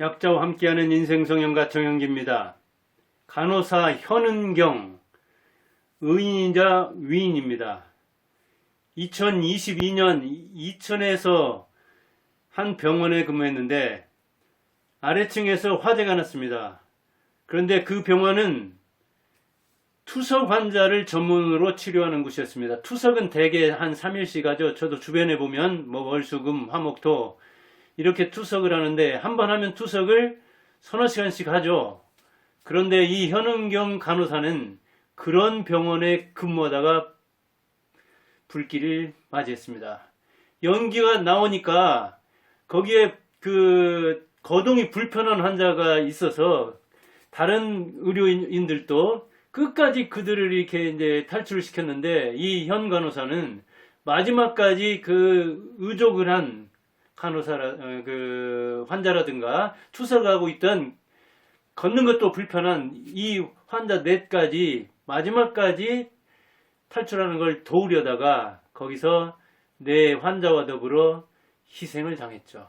약자와 함께하는 인생성형가 정영기입니다. 간호사 현은경, 의인이자 위인입니다. 2022년 이천에서 한 병원에 근무했는데 아래층에서 화재가 났습니다. 그런데 그 병원은 투석 환자를 전문으로 치료하는 곳이었습니다. 투석은 대개 한 3일씩 하죠. 저도 주변에 보면 뭐 월수금, 화목토 이렇게 투석을 하는데 한 번 하면 투석을 서너 시간씩 하죠. 그런데 이 현은경 간호사는 그런 병원에 근무하다가 불길을 맞이했습니다. 연기가 나오니까 거기에 그 거동이 불편한 환자가 있어서 다른 의료인들도 끝까지 그들을 이렇게 이제 탈출을 시켰는데 이 현 간호사는 마지막까지 그 의족을 한 간호사라 어, 그 환자라든가 투석하고 있던 걷는 것도 불편한 이 환자 넷까지 마지막까지 탈출하는 걸 도우려다가 거기서 내 환자와 더불어 희생을 당했죠.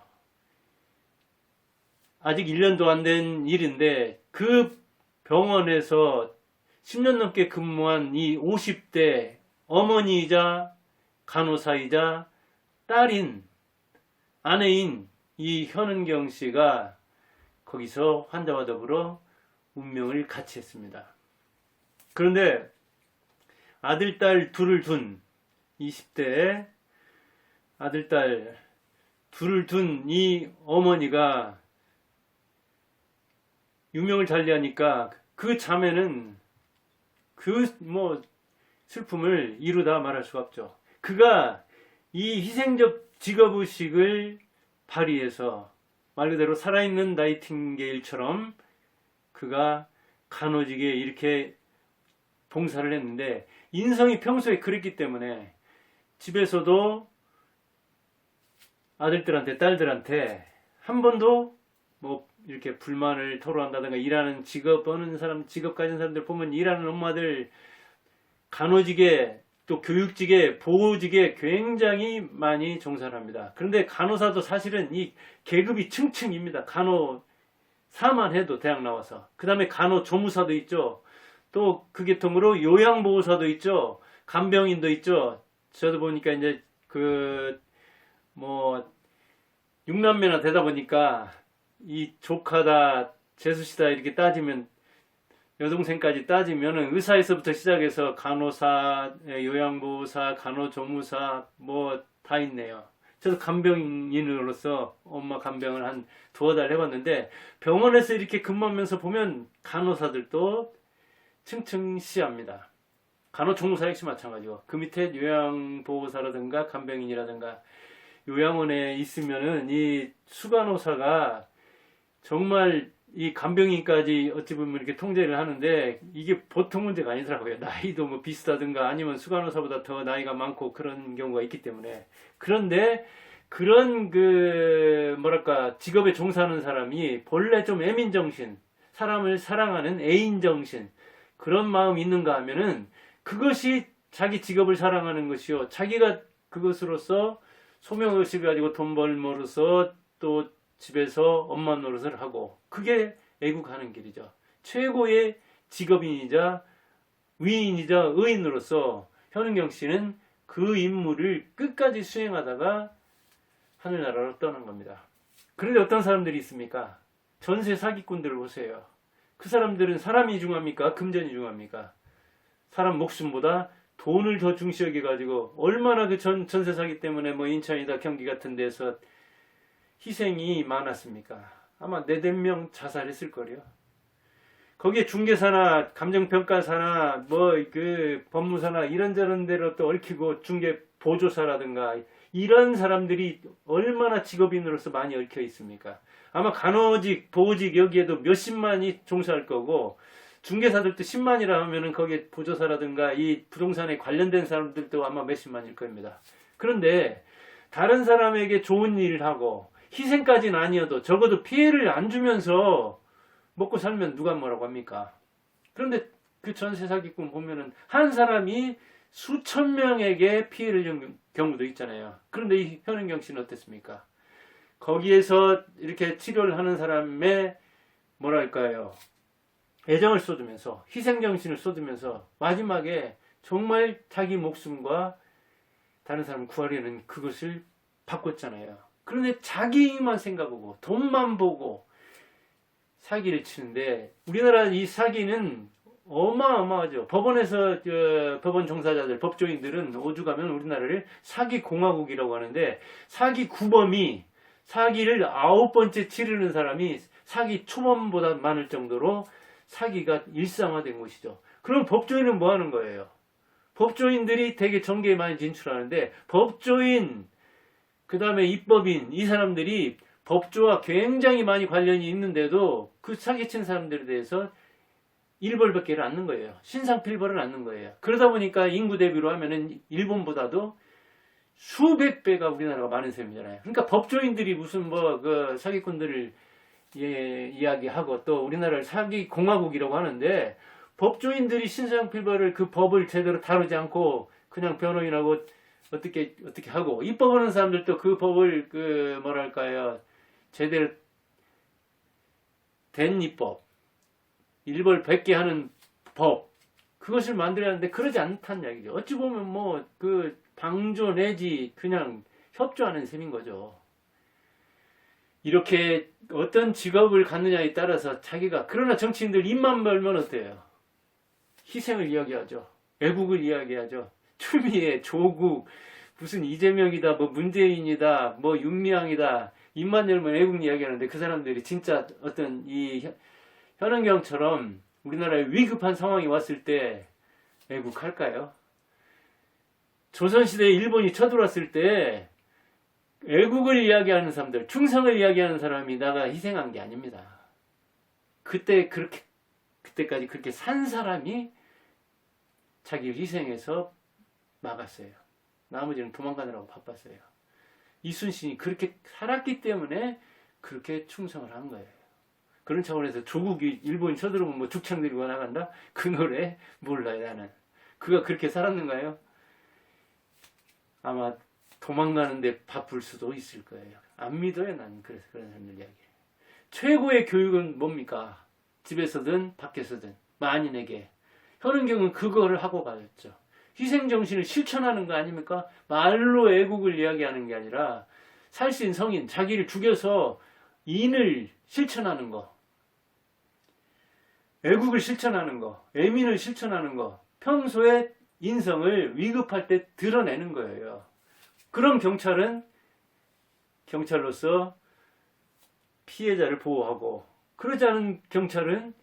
아직 1년도 안 된 일인데 그 병원에서 10년 넘게 근무한 이 50대 어머니이자 간호사이자 딸인 아내인 이 현은경 씨가 거기서 환자와 더불어 운명을 같이 했습니다. 그런데 아들, 딸 둘을 둔 20대 아들, 딸 둘을 둔 이 어머니가 유명을 달리하니까 그 자매는 그 뭐 슬픔을 이루다 말할 수가 없죠. 그가 이 희생적 직업의식을 발휘해서 말 그대로 살아있는 나이팅게일처럼 그가 간호직에 이렇게 봉사를 했는데 인성이 평소에 그랬기 때문에 집에서도 아들들한테 딸들한테 한 번도 뭐 이렇게 불만을 토로한다든가 일하는 직업 하는 사람 직업 가진 사람들 보면 일하는 엄마들 간호직에 또 교육직에 보호직에 굉장히 많이 종사를 합니다. 그런데 간호사도 사실은 이 계급이 층층입니다. 간호사만 해도 대학 나와서 그 다음에 간호 조무사도 있죠. 또 그 계통으로 요양보호사도 있죠. 간병인도 있죠. 저도 보니까 이제 그 뭐 육남매나 되다 보니까 이 조카다 재수시다 이렇게 따지면 여동생까지 따지면은 의사에서부터 시작해서 간호사, 예, 요양보호사, 간호조무사 뭐 다 있네요. 저도 간병인으로서 엄마 간병을 한 두어 달 해봤는데 병원에서 이렇게 근무하면서 보면 간호사들도 층층시합니다. 간호조무사 역시 마찬가지고 그 밑에 요양보호사라든가 간병인이라든가 요양원에 있으면은 이 수간호사가 정말 이 간병인까지 어찌 보면 이렇게 통제를 하는데 이게 보통 문제가 아니더라고요. 나이도 뭐 비슷하든가 아니면 수간호사보다 더 나이가 많고 그런 경우가 있기 때문에 그런데 그런 그 뭐랄까 직업에 종사하는 사람이 본래 좀 애민 정신, 사람을 사랑하는 애인 정신 그런 마음이 있는가 하면은 그것이 자기 직업을 사랑하는 것이요. 자기가 그것으로서 소명의식을 가지고 돈 벌므로써 또 집에서 엄마 노릇을 하고 그게 애국하는 길이죠. 최고의 직업인이자 위인이자 의인으로서 현은경 씨는 그 임무를 끝까지 수행하다가 하늘나라로 떠난 겁니다. 그런데 어떤 사람들이 있습니까? 전세 사기꾼들을 보세요. 그 사람들은 사람이 중요합니까? 금전이 중요합니까? 사람 목숨보다 돈을 더 중시하게 가지고 얼마나 그 전, 전세 사기 때문에 뭐 인천이다 경기 같은 데서 희생이 많았습니까? 아마 네댓 명 자살했을 거래요. 거기에 중개사나 감정평가사나 뭐 그 법무사나 이런저런 데로 또 얽히고 중개 보조사라든가 이런 사람들이 얼마나 직업인으로서 많이 얽혀 있습니까? 아마 간호직, 보호직 여기에도 몇십만이 종사할 거고 중개사들도 10만이라 하면은 거기에 보조사라든가 이 부동산에 관련된 사람들도 아마 몇십만일 겁니다. 그런데 다른 사람에게 좋은 일을 하고 희생까지는 아니어도 적어도 피해를 안 주면서 먹고 살면 누가 뭐라고 합니까? 그런데 그 전세 사기꾼 보면은 한 사람이 수천 명에게 피해를 준 경우도 있잖아요. 그런데 이 현은경 씨는 어땠습니까? 거기에서 이렇게 치료를 하는 사람의 뭐랄까요 애정을 쏟으면서 희생 정신을 쏟으면서 마지막에 정말 자기 목숨과 다른 사람을 구하려는 그것을 바꿨잖아요. 그런데 자기만 생각하고 돈만 보고 사기를 치는데 우리나라 이 사기는 어마어마하죠. 법원에서 저, 법원 종사자들, 법조인들은 오죽하면 우리나라를 사기 공화국이라고 하는데 사기 구범이 사기를 아홉 번째 치르는 사람이 사기 초범보다 많을 정도로 사기가 일상화된 것이죠. 그럼 법조인은 뭐 하는 거예요? 법조인들이 되게 정계에 많이 진출하는데 법조인 그 다음에 입법인 이 사람들이 법조와 굉장히 많이 관련이 있는데도 그 사기친 사람들에 대해서 일벌백계를 않는 거예요. 신상필벌을 않는 거예요. 그러다 보니까 인구 대비로 하면은 일본보다도 수백 배가 우리나라가 많은 셈이잖아요. 그러니까 법조인들이 무슨 뭐 그 사기꾼들을 예, 이야기하고 또 우리나라를 사기 공화국이라고 하는데 법조인들이 신상필벌을 그 법을 제대로 다루지 않고 그냥 변호인하고 어떻게 어떻게 하고 입법하는 사람들도 그 법을 그 뭐랄까요 제대로 된 입법 일벌 100개 하는 법 그것을 만들어야 하는데 그러지 않다는 이야기죠. 어찌 보면 뭐 그 방조 내지 그냥 협조하는 셈인 거죠. 이렇게 어떤 직업을 갖느냐에 따라서 자기가 그러나 정치인들 입만 벌면 어때요? 희생을 이야기하죠. 애국을 이야기하죠. 추미애, 조국, 무슨 이재명이다, 뭐 문재인이다, 뭐 윤미향이다, 입만 열면 애국 이야기하는데 그 사람들이 진짜 어떤 이 현- 현은경처럼 우리나라에 위급한 상황이 왔을 때 애국할까요? 조선시대에 일본이 쳐들어왔을 때 애국을 이야기하는 사람들, 충성을 이야기하는 사람이 나가 희생한 게 아닙니다. 그때 그렇게, 그때까지 그렇게 산 사람이 자기를 희생해서 막았어요. 나머지는 도망가느라고 바빴어요. 이순신이 그렇게 살았기 때문에 그렇게 충성을 한 거예요. 그런 차원에서 조국이 일본이 쳐들어오면 뭐 죽창 들고 나간다? 그 노래 몰라요, 나는. 그가 그렇게 살았는가요? 아마 도망가는데 바쁠 수도 있을 거예요. 안 믿어요, 나는. 그래서 그런 사람들 이야기. 최고의 교육은 뭡니까? 집에서든 밖에서든 만인에게. 현은경은 그거를 하고 가졌죠. 희생정신을 실천하는 거 아닙니까? 말로 애국을 이야기하는 게 아니라 살신 성인, 자기를 죽여서 인을 실천하는 거. 애국을 실천하는 거. 애민을 실천하는 거. 평소에 인성을 위급할 때 드러내는 거예요. 그럼 경찰은 경찰로서 피해자를 보호하고 그러지 않은 경찰은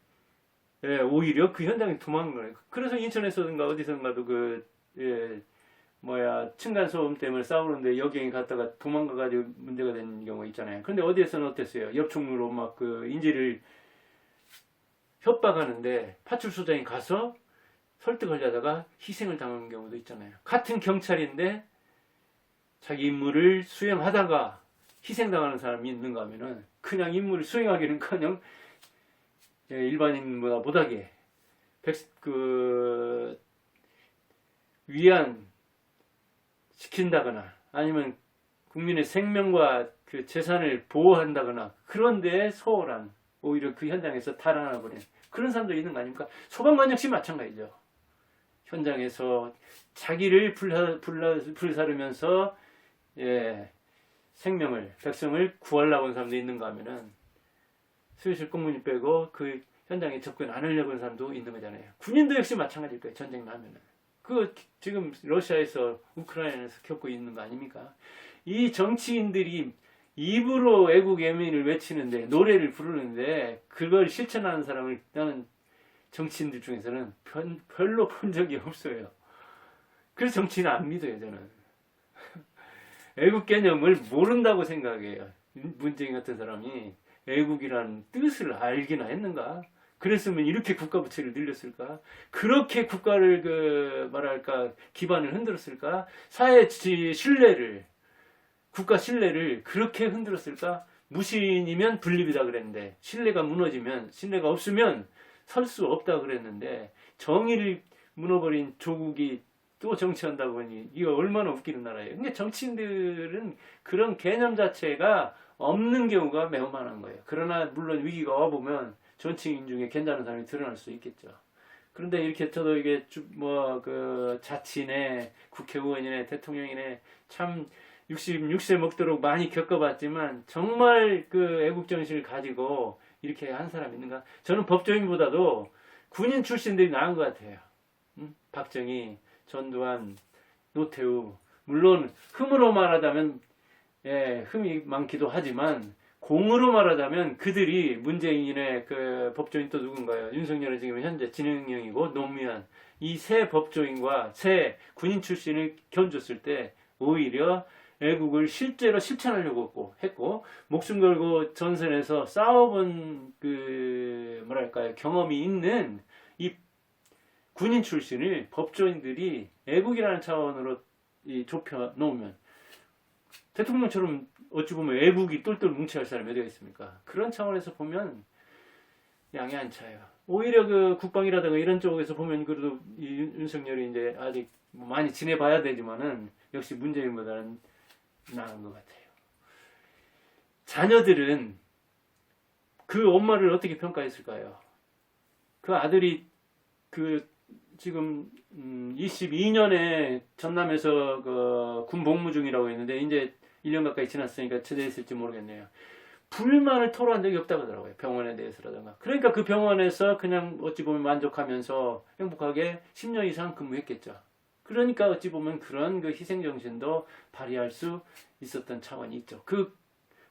예, 오히려 그 현장에 도망가요. 그래서 인천에서든가 어디선가도 그 예, 뭐야 층간 소음 때문에 싸우는데 여경이 갔다가 도망가가지고 문제가 된 경우 있잖아요. 근데 어디에서는 어땠어요? 옆총무로 막 그 인지를 협박하는데 파출소장이 가서 설득하려다가 희생을 당하는 경우도 있잖아요. 같은 경찰인데 자기 임무를 수행하다가 희생당하는 사람이 있는가 하면은 그냥 임무를 수행하기는 커녕 예, 일반인보다 못하게 백, 그 위안 시킨다거나 아니면 국민의 생명과 그 재산을 보호한다거나 그런데 소홀한 오히려 그 현장에서 달아나 버린 그런 사람도 있는 거 아닙니까? 소방관 역시 마찬가지죠. 현장에서 자기를 불사, 불사, 불사르면서 예, 생명을 백성을 구하려고 하는 사람도 있는가 하면은 슬슬 꽁무니 빼고 그 현장에 접근 안 하려고 하는 사람도 있는 거잖아요. 군인도 역시 마찬가지일 거예요. 전쟁 나면은. 그 지금 러시아에서 우크라이나에서 겪고 있는 거 아닙니까? 이 정치인들이 입으로 애국 애민을 외치는데 노래를 부르는데 그걸 실천하는 사람을 나는 정치인들 중에서는 별- 별로 본 적이 없어요. 그래서 정치인 안 믿어요 저는. 애국 개념을 모른다고 생각해요. 문재인 같은 사람이 애국이라는 뜻을 알기나 했는가? 그랬으면 이렇게 국가 부채를 늘렸을까? 그렇게 국가를 그 뭐랄까 기반을 흔들었을까? 사회 지- 신뢰를 국가 신뢰를 그렇게 흔들었을까? 무신이면 분립이다 그랬는데 신뢰가 무너지면 신뢰가 없으면 설 수 없다 그랬는데 정의를 무너버린 조국이 또 정치한다고 하니 이거 얼마나 웃기는 나라예요. 근데 정치인들은 그런 개념 자체가 없는 경우가 매우 많은 거예요. 그러나 물론 위기가 와보면 정치인 중에 괜찮은 사람이 드러날 수 있겠죠. 그런데 이렇게 저도 이게 뭐 그 자치네 국회의원이네 대통령이네 참 66세 먹도록 많이 겪어봤지만 정말 그 애국 정신을 가지고 이렇게 한 사람이 있는가? 저는 법조인보다도 군인 출신들이 나은 것 같아요. 음? 박정희, 전두환, 노태우 물론 흠으로 말하자면 예, 흠이 많기도 하지만 공으로 말하자면 그들이 문재인의 그 법조인 또 누군가요? 윤석열은 지금 현재 진행형이고 노무현 이 세 법조인과 세 군인 출신을 견줬을 때 오히려 애국을 실제로 실천하려고 했고, 목숨 걸고 전선에서 싸워본 그 뭐랄까요 경험이 있는 이 군인 출신을 법조인들이 애국이라는 차원으로 이 좁혀 놓으면 대통령처럼 어찌 보면 애국이 똘똘 뭉쳐야 할 사람이 어디가 있습니까? 그런 차원에서 보면 양이 안 차요. 오히려 그 국방이라든가 이런 쪽에서 보면 그래도 이 윤- 윤석열이 이제 아직 뭐 많이 지내봐야 되지만은 역시 문재인보다는 나은 것 같아요. 자녀들은 그 엄마를 어떻게 평가했을까요? 그 아들이 그 지금 22년에 전남에서 그 군 복무 중이라고 했는데 이제 1년 가까이 지났으니까 제대했을지 모르겠네요. 불만을 토로한 적이 없다고 하더라고요. 병원에 대해서라든가. 그러니까 그 병원에서 그냥 어찌 보면 만족하면서 행복하게 10년 이상 근무했겠죠. 그러니까 어찌 보면 그런 그 희생정신도 발휘할 수 있었던 차원이 있죠. 그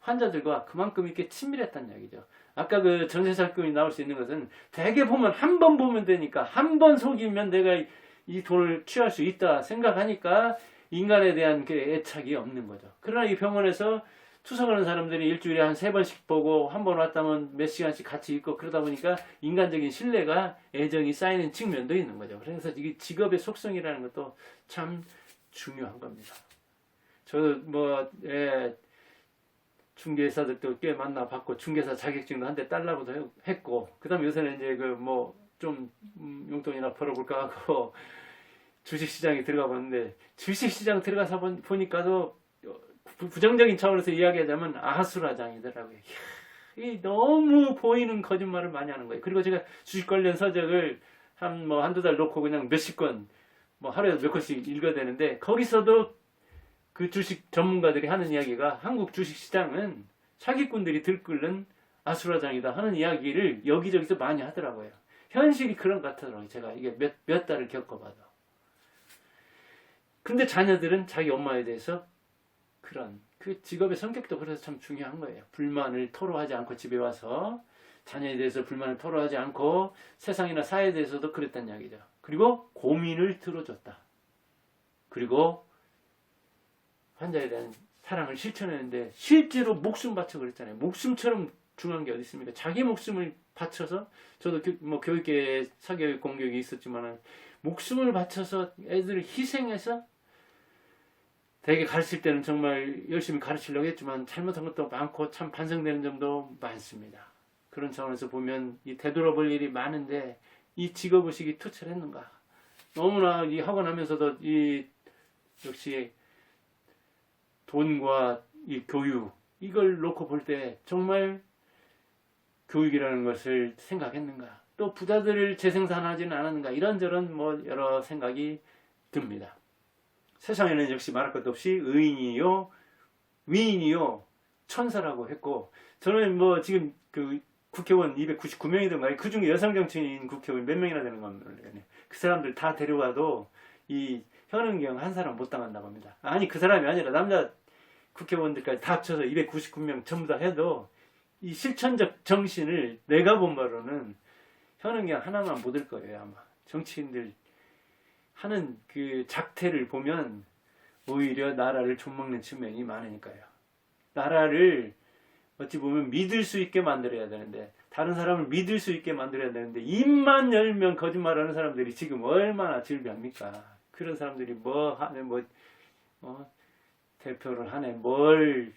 환자들과 그만큼 이렇게 친밀했다는 이야기죠. 아까 그 전세살금이 나올 수 있는 것은 대개 보면 한 번 보면 되니까 한 번 속이면 내가 이- 이 돈을 취할 수 있다 생각하니까 인간에 대한 그 애착이 없는 거죠. 그러나 이 병원에서 투석하는 사람들이 일주일에 한 세 번씩 보고 한 번 왔다면 몇 시간씩 같이 있고 그러다 보니까 인간적인 신뢰가 애정이 쌓이는 측면도 있는 거죠. 그래서 이게 직업의 속성이라는 것도 참 중요한 겁니다. 저도 뭐 예, 중개사들도 꽤 만나봤고 중개사 자격증도 한 대 딸라고도 해- 했고 그다음 에 요새는 이제 그 뭐 좀 용돈이나 벌어볼까 하고 주식시장에 들어가 봤는데 주식시장 들어가서 본- 보니까도 부- 부정적인 차원에서 이야기하자면 아수라장이더라고요. 이 너무 보이는 거짓말을 많이 하는 거예요. 그리고 제가 주식 관련 서적을 한 뭐 한두 달 놓고 그냥 몇십 권, 뭐 하루에 몇 권씩 읽어야 되는데 거기서도 그 주식 전문가들이 하는 이야기가 한국 주식 시장은 사기꾼들이 들끓는 아수라장이다 하는 이야기를 여기저기서 많이 하더라고요. 현실이 그런 것 같더라고요. 제가 이게 몇, 몇 달을 겪어봐도. 근데 자녀들은 자기 엄마에 대해서 그런 그 직업의 성격도 그래서 참 중요한 거예요. 불만을 토로하지 않고 집에 와서 자녀에 대해서 불만을 토로하지 않고 세상이나 사회에 대해서도 그랬단 이야기죠. 그리고 고민을 들어줬다. 그리고 환자에 대한 사랑을 실천했는데 실제로 목숨 바쳐 그랬잖아요. 목숨처럼 중요한 게 어디 있습니까? 자기 목숨을 바쳐서 저도 교, 뭐 교육계 사교육 공격이 있었지만은 목숨을 바쳐서 애들을 희생해서 되게 가르칠 때는 정말 열심히 가르치려고 했지만 잘못한 것도 많고 참 반성되는 점도 많습니다. 그런 차원에서 보면 이 되돌아볼 일이 많은데 이 직업의식이 투철했는가? 너무나 이 하고 나면서도 이 역시 돈과 이 교육 이걸 놓고 볼 때 정말 교육이라는 것을 생각했는가? 또 부자들을 재생산하지는 않았는가? 이런저런 뭐 여러 생각이 듭니다. 세상에는 역시 말할 것도 없이 의인이요, 위인이요, 천사라고 했고, 저는 뭐 지금 그 국회의원 299명이던가, 그 중에 여성 정치인 국회의원 몇 명이나 되는 겁니다. 그 사람들 다 데려와도 이 현은경 한 사람 못 당한다고 합니다. 아니, 그 사람이 아니라 남자 국회의원들까지 다 합쳐서 299명 전부 다 해도 이 실천적 정신을 내가 본 바로는 현은경 하나만 못올 거예요, 아마. 정치인들 하는 그 작태를 보면 오히려 나라를 좀먹는 측면이 많으니까요. 나라를 어찌 보면 믿을 수 있게 만들어야 되는데 다른 사람을 믿을 수 있게 만들어야 되는데 입만 열면 거짓말하는 사람들이 지금 얼마나 질비합니까? 그런 사람들이 뭐 하네 뭐 어, 대표를 하네 뭘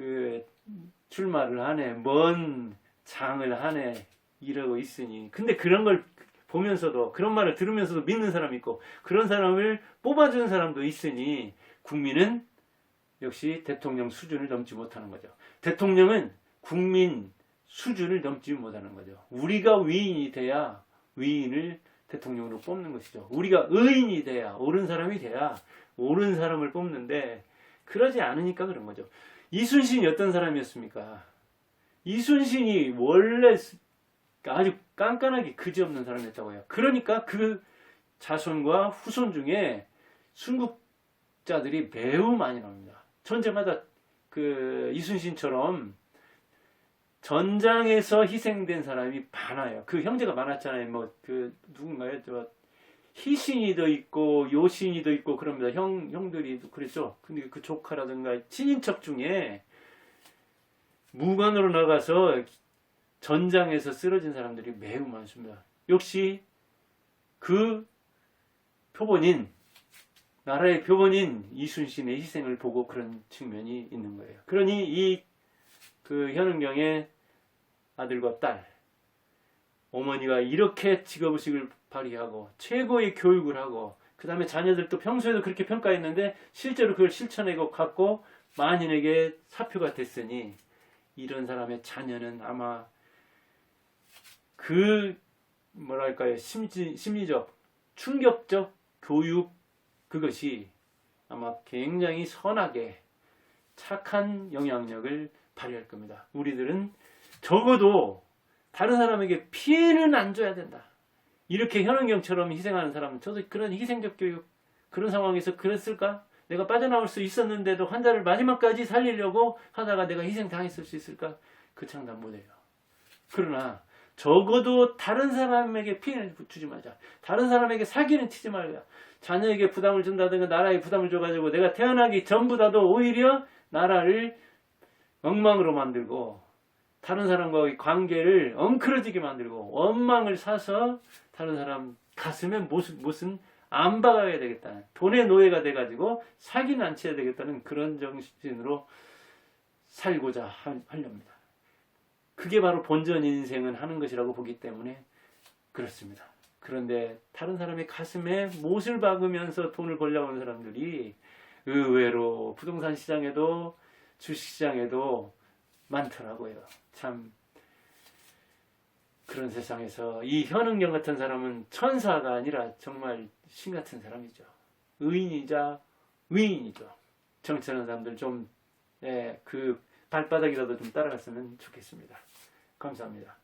그 출마를 하네 뭔 장을 하네 이러고 있으니 근데 그런 걸 보면서도 그런 말을 들으면서도 믿는 사람이 있고 그런 사람을 뽑아주는 사람도 있으니 국민은 역시 대통령 수준을 넘지 못하는 거죠. 대통령은 국민 수준을 넘지 못하는 거죠. 우리가 위인이 돼야 위인을 대통령으로 뽑는 것이죠. 우리가 의인이 돼야 옳은 사람이 돼야 옳은 사람을 뽑는데 그러지 않으니까 그런 거죠. 이순신이 어떤 사람이었습니까? 이순신이 원래 아주 깐깐하게 그지없는 사람이었다고 해요. 그러니까 그 자손과 후손 중에 순국자들이 매우 많이 나옵니다. 전제마다 그 이순신처럼 전장에서 희생된 사람이 많아요. 그 형제가 많았잖아요. 뭐 그 누군가요? 저 희신이도 있고 요신이도 있고 그럽니다. 형 형들이 그랬죠. 근데 그 조카라든가 친인척 중에 무관으로 나가서 전장에서 쓰러진 사람들이 매우 많습니다. 역시 그 표본인 나라의 표본인 이순신의 희생을 보고 그런 측면이 있는 거예요. 그러니 이 그 현은경의 아들과 딸 어머니가 이렇게 직업의식을 발휘하고 최고의 교육을 하고 그 다음에 자녀들도 평소에도 그렇게 평가했는데 실제로 그걸 실천하고 갖고 만인에게 사표가 됐으니 이런 사람의 자녀는 아마 그 뭐랄까요 심지, 심리적 충격적 교육 그것이 아마 굉장히 선하게 착한 영향력을 발휘할 겁니다. 우리들은 적어도 다른 사람에게 피해는 안 줘야 된다. 이렇게 현은경처럼 희생하는 사람은 저도 그런 희생적 교육 그런 상황에서 그랬을까? 내가 빠져나올 수 있었는데도 환자를 마지막까지 살리려고 하다가 내가 희생당했을 수 있을까? 그 장담 못해요. 그러나 적어도 다른 사람에게 피해를 주지 말자. 다른 사람에게 사기는 치지 말자. 자녀에게 부담을 준다든가 나라에 부담을 줘가지고 내가 태어나기 전보다도 오히려 나라를 엉망으로 만들고 다른 사람과의 관계를 엉클어지게 만들고 원망을 사서 다른 사람 가슴에 무슨, 무슨 안 박아야 되겠다는 돈의 노예가 돼가지고 사기는 안 쳐야 되겠다는 그런 정신으로 살고자 하- 하렵니다. 그게 바로 본전 인생은 하는 것이라고 보기 때문에 그렇습니다. 그런데 다른 사람의 가슴에 못을 박으면서 돈을 벌려고 하는 사람들이 의외로 부동산 시장에도 주식시장에도 많더라고요. 참 그런 세상에서 이 현은경 같은 사람은 천사가 아니라 정말 신 같은 사람이죠. 의인이자 위인이죠. 정치하는 사람들 좀, 예, 그 발바닥이라도 좀 따라갔으면 좋겠습니다. 감사합니다.